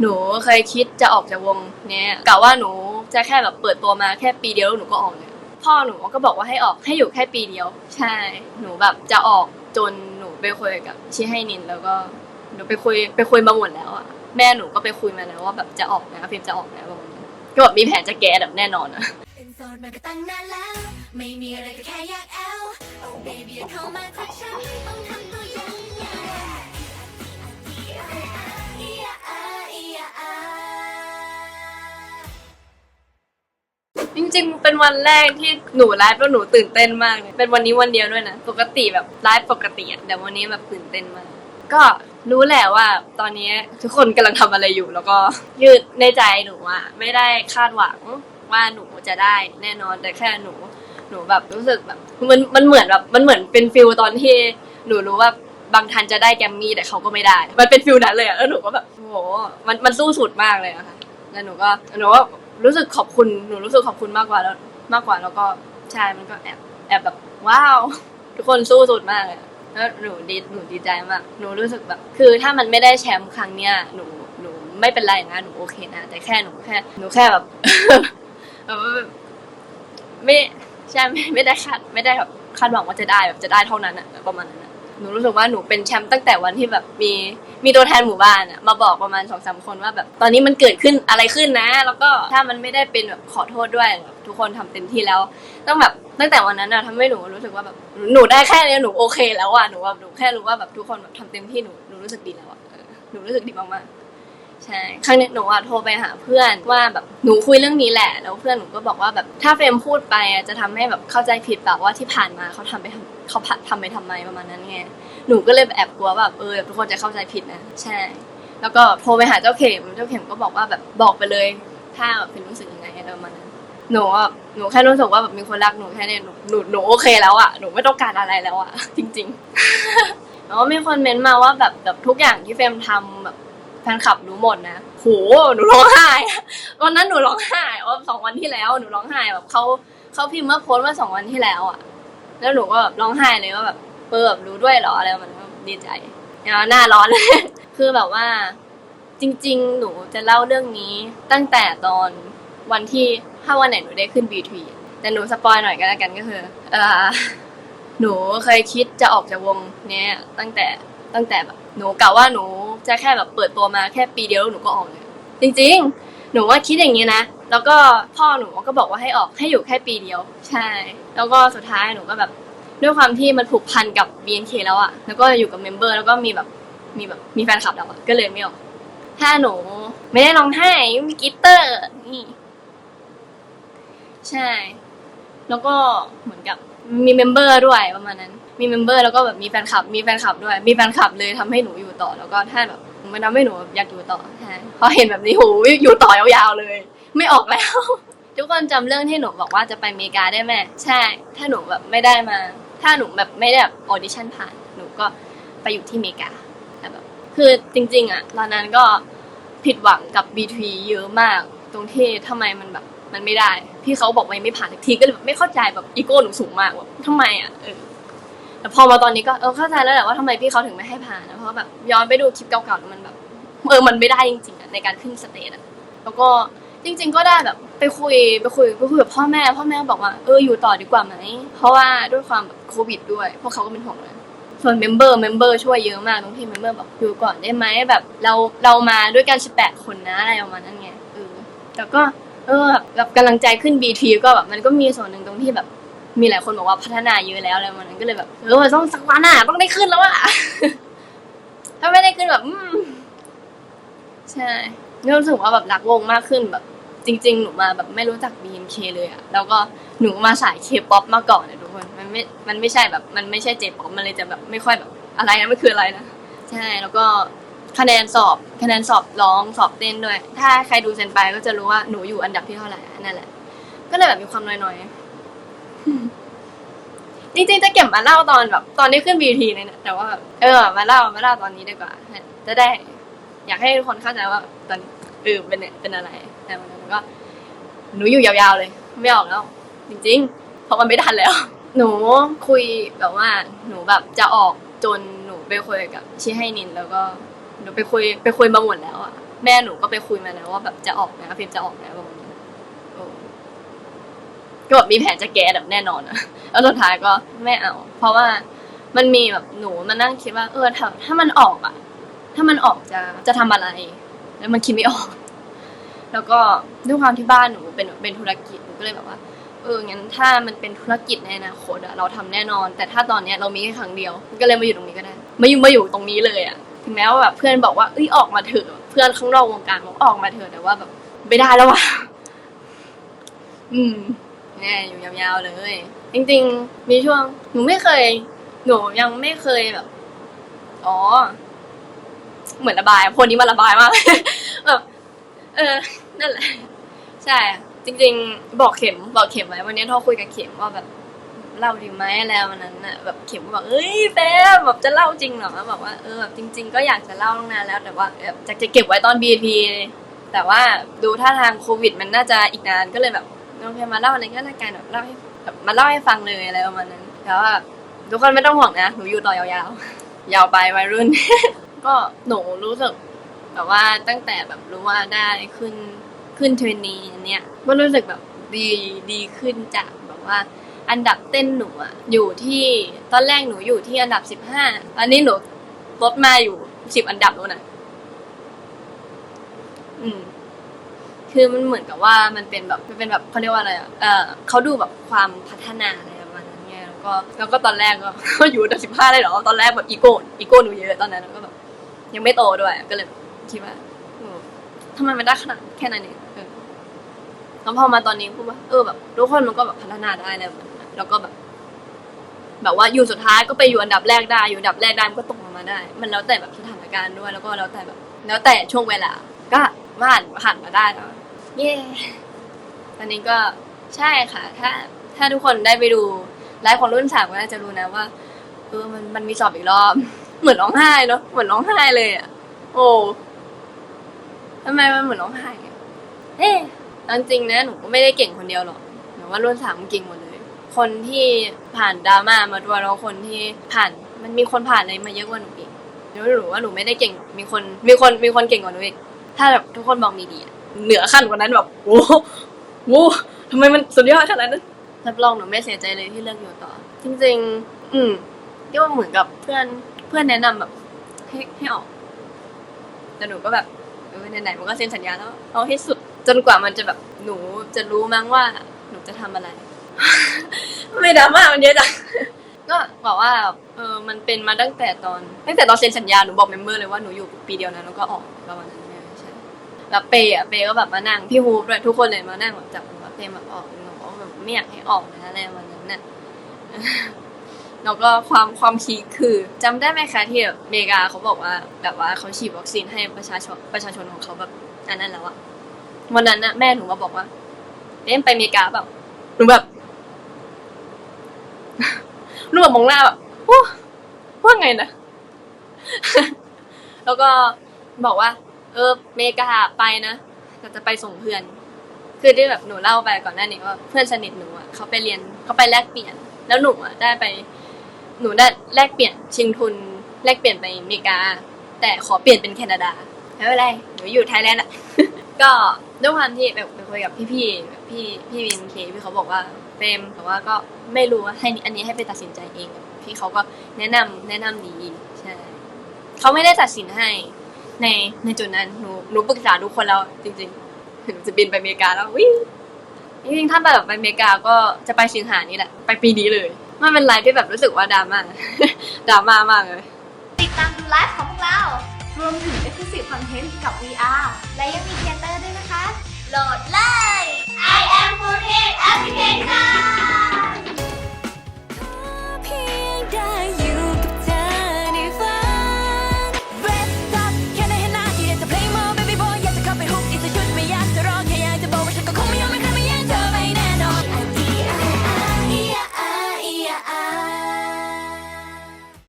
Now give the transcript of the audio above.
หนูเคยคิดจะออกจากวงเนี้ยกะว่าหนูจะแค่แบบเปิดตัวมาแค่ปีเดียวแล้วหนูก็ออกเลยพ่อหนูก็บอกว่าให้ออกให้อยู่แค่ปีเดียว ใช่ หนูแบบจะออกจนหนูไปคุยกับชิให้นินแล้วก็หนูไปคุยไปคุยมาหมดแล้วอะแม่หนูก็ไปคุยมาแล้วว่าแบบจะออกนะพิมจะออกนะประมาณนี้ก็แบบมีแผนจะแก้แบบแน่นอนอะโสดมันก็ตั้งนานแล้ว ไม่มีอะไรก็แค่อยากแอล baby เข้ามาทักฉันไม่ต้องทำ จริงๆ เป็นวันแรกที่หนูไลฟ์แล้วหนูตื่นเต้นมากเลยเป็นวันนี้วันเดียวด้วยนะ ปกติแบบไลฟ์ปกติอะแต่วันนี้แบบตื่นเต้นมาก ก็รู้แหละว่าตอนนี้ทุกคนกำลังทำอะไรอยู่ แล้วก็ยืดในใจหนูอะไม่ได้คาดหวังว่าหนูจะได้แน่นอนแต่แค่หนู หนูแบบรู้สึกแบบมันมันเหมือนแบบมันเหมือนเป็นฟิลตอนที่หนูรู้ว่าบางทันจะได้แกรมมี่แต่เขาก็ไม่ได้ มันเป็นฟิลนั้นเลยอะแล้วหนูก็แบบโอ้โหมันมันสู้สุดมากเลยอะค่ะแล้วหนูก็หนูก็ รู้สึกขอบคุณหนูรู้สึกขอบคุณมากกว่าแล้วมากกว่าแล้วก็ใช่มันก็แอบแอบแบบว้าวทุกคนสู้สุดมากเลยแล้วหนูดีหนูดีใจมากหนูรู้สึกแบบ คือถ้ามันไม่ได้แชมป์ครั้งเนี้ยหนูหนูไม่เป็นไรนะหนูโอเคนะแต่แค่หนูแค่ หนูแค่แบบไม่ใช่ไม่ไม่ได้คาดไม่ได้แบบคาดหวังว่าจะได้แบบจะได้เท่านั้นอะประมาณนั้นหนูรู้สึกว่าหนูเป็นแชมป์ตั้งแต่วันที่แบบมี มีตัวแทนหมู่บ้านอะมาบอกประมาณสองสามคนว่าแบบตอนนี้มันเกิดขึ้นอะไรขึ้นนะ แล้วก็ถ้ามันไม่ได้เป็นแบบขอโทษด้วยแบบทุกคนทำเต็มที่แล้ว ต้องแบบตั้งแต่วันนั้นอะทำให้หนูรู้สึกว่าแบบหนูได้แค่นี้หนูโอเคแล้วอะหนูแบบหนูแค่รู้ว่าแบบทุกคนแบบทำเต็มที่หนูหนูรู้สึกดีแล้วอะหนูรู้สึกดีมากๆ ใช่ครั้งนี้หนูอะโทรไปหาเพื่อนว่าแบบหนูคุยเรื่องนี้แหละ แล้วเพื่อนหนูก็บอกว่าแบบถ้าเฟรมพูดไปอะจะทำให้แบบเข้าใจผิดแบบว่าที่ผ่านมาเขาทำไปทำเขาทำไปทำไมประมาณนั้นไงหนูก็เลยแอบกลัวว่าแบบเออทุกคนจะเข้าใจผิดนะใช่ แล้วก็โทรไปหาเจ้าเข็มเจ้าเข็มก็บอกว่าแบบบอกไปเลย ถ้าแบบเป็นรู้สึกยังไงอะไรประมาณนั้นหนูอะหนูแค่รู้สึกว่าแบบมีคนรักหนูแค่เนี้ยหนูหนูหนูโอเคแล้วอะหนูไม่ต้องการอะไรแล้วอะ จริงๆ แล้วก็มีคนเม้นต์มาว่าแบบแบบทุกอย่างที่เฟรมทำแบบ ฟนคลับรู้หมดนะโหหนูร้องไห้วันนั้นหนูร้องไห้ว่าสองวันที่แล้วหนูร้องไห้แบบเขาเขาพิมพ์มาโพสต์ว่าสองวันที่แล้วอะ แล้วหนูก็แบบร้องไห้เลยว่าแบบเปิแบบรู้ด้วยเหรออะไรมันก็ดีใจแล้วหน้าร้อนเลยคือแบบว่า จริง ๆ หนูจะเล่าเรื่องนี้ตั้งแต่ตอนวันที่ถ้าวันไหนหนูได้ขึ้น B3 แต่หนูสปอยหน่อยก็แล้วกันก็คือเออหนูเคยคิดจะออกจากวงเนี้ยตั้งแต่ตั้งแต่แบบ หนูกะว่าหนูจะแค่แบบเปิดตัวมาแค่ปีเดียวแล้วหนูก็ออกเลยจริง ๆ หนูว่าคิดอย่างนี้นะ แล้วก็พ่อหนูก็บอกว่าให้ออกให้อยู่แค่ปีเดียว ใช่ แล้วก็สุดท้ายหนูก็แบบด้วยความที่มันผูกพันกับ BNK แล้วอะแล้วก็อยู่กับเมมเบอร์แล้วก็มีแบบมีแบบมีแฟนคลับแล้วอะก็เลยไม่ออก ถ้าหนูไม่ได้ร้องไห้มีกิตเตอร์นี่ ใช่ แล้วก็เหมือนกับมีเมมเบอร์ด้วยประมาณนั้น มีเมมเบอร์แล้วก็แบบมีแฟนคลับ มีแฟนคลับด้วย มีแฟนคลับเลยทำให้หนูอยู่ต่อ แล้วก็ถ้าแบบมันทำให้หนูอยากอยู่ต่อพอเห็นแบบนี้โหอยู่ต่อยาวๆเลย ไม่ออกแล้ว ทุกคนจำเรื่องที่หนูบอกว่าจะไปอเมริกาได้ไหมใช่ ถ้าหนูแบบไม่ได้มา ถ้าหนูแบบไม่ได้แบบออดิชั่นผ่าน หนูก็ไปอยู่ที่อเมริกาแต่แบบคือจริง ๆ อะตอนนั้นก็ผิดหวังกับ B3 เยอะมาก ตรงที่ทำไมมันแบบมันไม่ได้ พี่เขาบอกว่าไม่ผ่านทีก็เลยแบบไม่เข้าใจแบบอีโก้หนูสูงมากแบบทำไมอะเออ แต่พอมาตอนนี้ก็เออเข้าใจแล้วแหละว่าทำไมพี่เขาถึงไม่ให้ผ่านนะเพราะแบบย้อนไปดูคลิปเก่าๆแล้วมันแบบเออมันไม่ได้จริงๆอะในการขึ้นสเตจอะแล้วก็จริง ๆ ก็ได้แบบไปคุยไปคุยไปคุยกับพ่อแม่ พ่อแม่บอกว่าเอออยู่ต่อดีกว่าไหมเพราะว่าด้วยความแบบโควิดด้วยพวกเขาก็เป็นห่วงเลยส่วนเมมเบอร์เมมเบอร์ช่วยเยอะมากตรงที่เมมเบอร์บอกอยู่ก่อนได้ไหมแบบเราเรามาด้วยกันสิบแปดคนนะอะไรประมาณนั้นไงเออแต่ก็เออแบบแบบกำลังใจขึ้น BT ก็แบบมันก็มีส่วนหนึ่งตรงที่แบบ มีหลายคนบอกว่าพัฒนาเยอะแล้วอะไรประมาณนั้นก็เลยแบบเออต้องสักวันอะต้องได้ขึ้นแล้วอะถ้าไม่ได้ขึ้นแบบใช่ก็รู้สึกว่าแบบรักวงมากขึ้นแบบ จริง ๆ หนูมาแบบไม่รู้จัก BNK เลยอะแล้วก็หนูมาสาย K-POP มาก่อนเนี่ยทุกคนมันไม่ มันไม่ใช่แบบ มันไม่ใช่ J-POP มันเลยจะแบบไม่ค่อยแบบอะไรนะไมันคืออะไรนะใช่แล้วก็คะแนนสอบคะแนนสอบร้องสอบเต้นด้วย ถ้าใครดูเซนไปก็จะรู้ว่าหนูอยู่อันดับที่เท่าไหร่นั่นแหละ ก็เลยแบบมีความน้อยๆ จริงๆจะเก็บมาเล่าตอนแบบ ตอนที่ขึ้น BT เลยนะแต่ว่าเออ มาเล่ามาเล่าตอนนี้ดีกว่า จะได้ อยากให้ทุกคนเข้าใจว่า ตอนเออเป็นเป็นอะไรแต่วันนั้นก็ หนูอยู่ยาวๆเลย ไม่ออกแล้ว จริงๆเพราะมันไม่ทันแล้ว หนูคุยแบบว่า หนูแบบจะออกจนหนูไปคุยกับชิให้นิน แล้วก็หนูไปคุยไปคุยมาหมดแล้วอะแม่หนูก็ไปคุยมาแล้วว่าแบบจะออกนะฟิล์มจะออกนะประมา ก็แบบมีแผนจะแก้แบบแน่นอนอะแล้วสุดท้ายก็ไม่เอา เพราะว่ามันมีแบบหนูมานั่งคิดว่า เออถ้าถ้ามันออกอะถ้ามันออกจะจะทำอะไร แล้วมันคิดไม่ออก แล้วก็ด้วยความที่บ้านหนูเป็นเป็นธุรกิจหนูก็เลยแบบว่า เอองั้นถ้ามันเป็นธุรกิจในอนาคตอะเราทำแน่นอน แต่ถ้าตอนเนี้ยเรามีแค่ครั้งเดียว ก็เลยมาอยู่ตรงนี้ก็ได้มาอยู่มาอยู่ตรงนี้เลยอะถึงแม้ว่าแบบเพื่อนบอกว่าเอ้ยออกมาเถอะเพื่อนข้างนอกวงการบอกออกมาเถอะแต่ว่าแบบไม่ได้แล้วว่ะอืม แน่อยู่ยาวๆเลย จริงๆ มีช่วง หนูไม่เคย หนูยังไม่เคยแบบ อ๋อ เหมือนระบายคนนี้มาระบายมากแบบเออ นั่นแหละ ใช่ จริง ๆ บอกเข็ม บอกเข็มไว้วันนี้โทรคุยกับเข็มว่าแบบเล่าดีไหมแล้ววันนั้นน่ะแบบเข็มก็บอกเอ้ยแฟมแบบจะเล่าจริงเหรอแบบว่าเออแบบจริง ๆ ก็อยากจะเล่าตั้งนานแล้วแต่ว่าแบบจะเก็บไว้ตอน BT แต่ว่าดูท่าทางโควิด มันน่าจะอีกนานก็เลยแบบ โอเคมาเล่าอะไรก็แล้กันแบบเล่าให้แบบมาเล่าให้ฟังเลยอะไรประมาณนั้นแต่ว่าทุกคนไม่ต้องห่วงนะหนูอยู่ต่อยาวๆ ยาวไปวัยรุ่น ก็หนูรู้สึกแบบว่าตั้งแต่แบบรู้ว่าได้ขึ้นขึ้นเทรนนีอันเนี่ยก็รู้สึกแบบดีดีขึ้นจากแบบว่าอันดับเต้นหนูอะอยู่ที่ตอนแรกหนูอยู่ที่อันดับสิบห้าอันนี้หนูลดมาอยู่สิบอันดับแล้วนะอืม คือมันเหมือนกับว่ามันเป็นแบบมันเป็นแบบเขาเรียกว่าอะไรอะเออเขาดูแบบความพัฒนาอะไรประมาณนั้นไงแล้วก็แล้วก็ตอนแรกก็อยู่อันดับสิบห้าได้เหรอตอนแรกแบบอีโก้อีโก้หนูเยอะตอนนั้นแล้วก็แบบยังไม่โตด้วยก็เลยคิดว่าเออทำไมมันได้ขนาดแค่นั้นเองเออแล้วพอมาตอนนี้พูดว่าเออแบบทุกคนมันก็แบบพัฒนาได้แล้วแล้วก็แบบ แบบว่าอยู่สุดท้ายก็ไปอยู่อันดับแรกได้ อยู่อันดับแรกได้มันก็ตกลงมาได้ มันแล้วแต่แบบสถานการณ์ด้วย แล้วก็แล้วแต่แบบ แล้วแต่ช่วงเวลา ก็ผ่านผ่านมาได้แล้ว เย้ตอนนี้ก็ใช่ค่ะ ถ้าถ้าทุกคนได้ไปดูไลฟ์ของรุ่นสามก็น่าจะรู้นะว่าเออมันมันมีสอบอีกรอบ เหมือนร้องไห้เนาะเหมือนร้องไห้เลยอะ โอ้ทำไมมันเหมือนร้องไห้อะเอ๊ะเอาจริงๆนะหนูก็ไม่ได้เก่งคนเดียวหรอกหนูว่ารุ่นสามเก่งหมดเลย คนที่ผ่านดราม่ามาด้วยแล้วคนที่ผ่านมันมีคนผ่านอะไรมาเยอะกว่าหนูอีกหนูรู้ว่าหนูไม่ได้เก่งหรอกมีคนมีคนมีคนเก่งกว่าหนูอีกถ้าแบบทุกคนมองดีๆอะ เหนือขั้นกว่านั้นแบบโอ้โหทำไมมันสุดยอดขนาดนั้นรับรองหนูไม่เสียใจเลยที่เลือกอยู่ต่อ จริง ๆ อืมก็เหมือนกับเพื่อนเพื่อนแนะนำแบบ ให้ให้ออกแต่หนูก็แบบเออไหนๆมันก็เซ็นสัญญาแล้วเอาให้สุดจนกว่ามันจะแบบหนูจะรู้มั้งว่า หนูจะทำอะไร ไม่ดราม่ามันเยอะจังก็บอกว่าเออมันเป็นมาตั้งแต่ตอนตั้งแต่ตอนเซ็นสัญญาหนูบอกเมมเบอร์เลยว่าหนูอยู่ปีเดียวนะแล้วก็ออกประมาณนั้น แล้วเปย์อะเปย์ก็แบบมานั่งพี่ฮูบด้วยทุกคนเลยมานั่งแบบจับหนูว่าเปย์แบบออกหนูแบบไม่อยากให้ออกนะอะไรประมาณนั้นน่ะแล้วก็ความความพีคคือจำได้ไหมคะที่แบบอเมริกาเขาบอกว่าแบบว่าเขาฉีดวัคซีนให้ประชาชนประชาชนของเขาแบบอันนั้นแล้วอะวันนั้นน่ะแม่หนูมาบอกว่าเอ๊ะไปอเมริกาเปล่าหนูแบบหนูแบบมองหน้าแบบโอ้ว่าไงนะแล้วก็บอกว่า เออเมกาไปนะแต่จะไปส่งเพื่อน คือที่แบบหนูเล่าไปก่อนหน้านี้ว่าเพื่อนสนิทหนูอะเขาไปเรียนเขาไปแลกเปลี่ยน แล้วหนูอะได้ไป หนูได้แลกเปลี่ยนชิงทุนแลกเปลี่ยนไปอเมริกา แต่ขอเปลี่ยนเป็นแคนาดาไม่เป็นไรหนูอยู่ไทยแลนด์อะก็ด้วยความที่แบบไปคุยกับพี่ๆพี่พี่วินเคพี่เขาบอกว่าเฟมแต่ว่าก็ไม่รู้ว่าให้อันนี้ให้ไปตัดสินใจเอง พี่เขาก็แนะนำแนะนำดีใช่เขาไม่ได้ตัดสินให้ ในในจุดนั้นหนูหนูปรึกษาทุกคนแล้วจริงๆหนูจะบินไปอเมริกาแล้ววิจริงๆถ้าแบบไปอเมริกาก็จะไปสิงหานี่แหละ ไปปีนี้เลยมันเป็นไลฟ์ที่แบบรู้สึกว่าดราม่าดราม่ามากเลยติดตามดูไลฟ์ของพวกเรา รวมถึง Exclusive Content กับ VR และยังมีเทเตอร์ด้วยนะคะ โหลดเลย I am 4 8